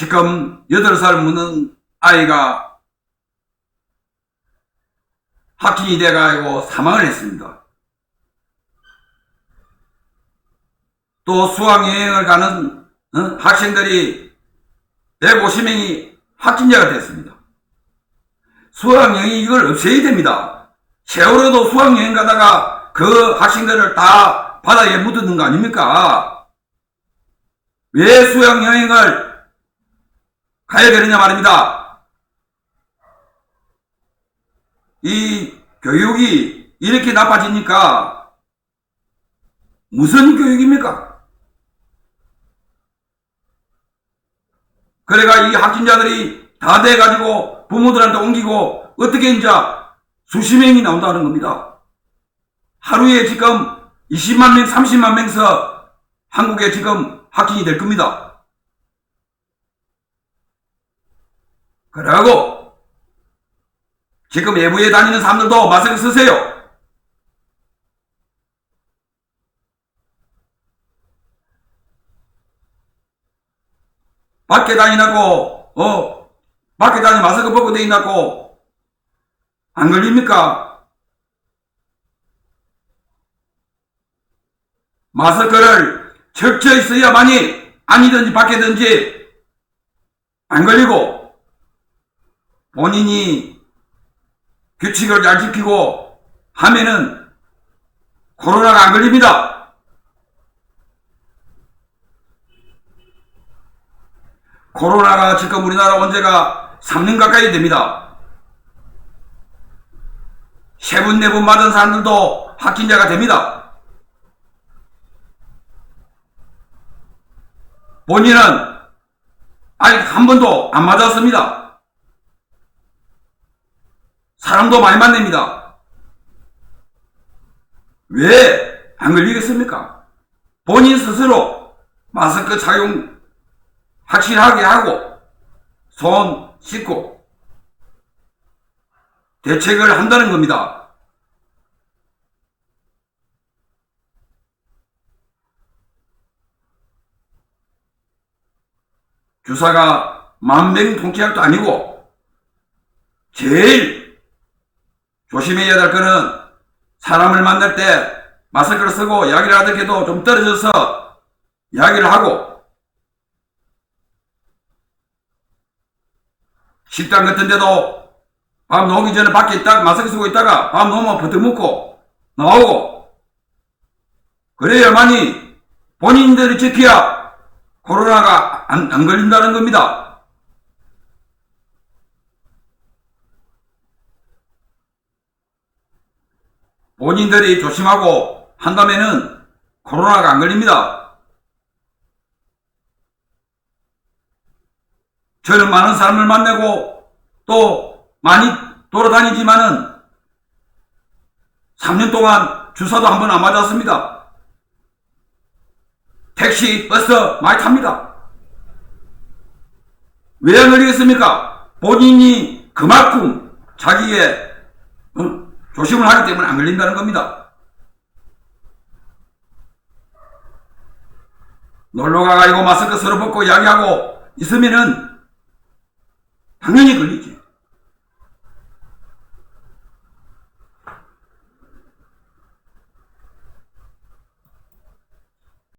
지금 8살 묻는 아이가 확진이 돼가지고 사망을 했습니다. 또 수학여행을 가는 어? 학생들이 150명이 확진자가 됐습니다. 수학여행이 이걸 없애야 됩니다. 세월호도 수학여행 가다가 그 학생들을 다 바다에 묻었는 거 아닙니까? 왜 수학여행을 가야 되느냐 말입니다. 이 교육이 이렇게 나빠지니까 무슨 교육입니까? 그래가 이 확진자들이 다 돼가지고 부모들한테 옮기고 어떻게 이제 수십 명이 나온다는 겁니다. 하루에 지금 20만 명, 30만 명서 한국에 지금 확진이 될 겁니다. 그러고 지금 외부에 다니는 사람들도 마스크 쓰세요. 밖에 다니라고 어 밖에 다니 마스크 벗고 다니라고 안 걸립니까? 마스크를 적절히 써야만이 아니든지 밖에든지 안 걸리고 본인이 규칙을 잘 지키고 하면은 코로나가 안 걸립니다. 코로나가 지금 우리나라 원제가 3년 가까이 됩니다. 세 분, 네분 맞은 사람들도 확진자가 됩니다. 본인은 아직 한 번도 안 맞았습니다. 사람도 많이 만납니다. 왜 안 걸리겠습니까? 본인 스스로 마스크 착용 확실하게 하고 손 씻고 대책을 한다는 겁니다. 주사가 만병통치약도 아니고 제일 조심해야 될 거는 사람을 만날 때 마스크를 쓰고 이야기를 하더라도 좀 떨어져서 이야기를 하고 식당 같은 데도 밥 나오기 전에 밖에 있다가 마스크 쓰고 있다가 밥 나오면 버터 먹고 나오고 그래야만이 본인들이 지켜야 코로나가 안, 안 걸린다는 겁니다. 본인들이 조심하고 한다면은 코로나가 안 걸립니다. 저는 많은 사람을 만나고 또 많이 돌아다니지만은 3년 동안 주사도 한 번 안 맞았습니다. 택시, 버스 많이 탑니다. 왜 안 걸리겠습니까? 본인이 그만큼 자기의 어, 조심을 하기 때문에 안 걸린다는 겁니다. 놀러 가가지고 마스크 서로 벗고 이야기하고 있으면은 당연히 걸리죠.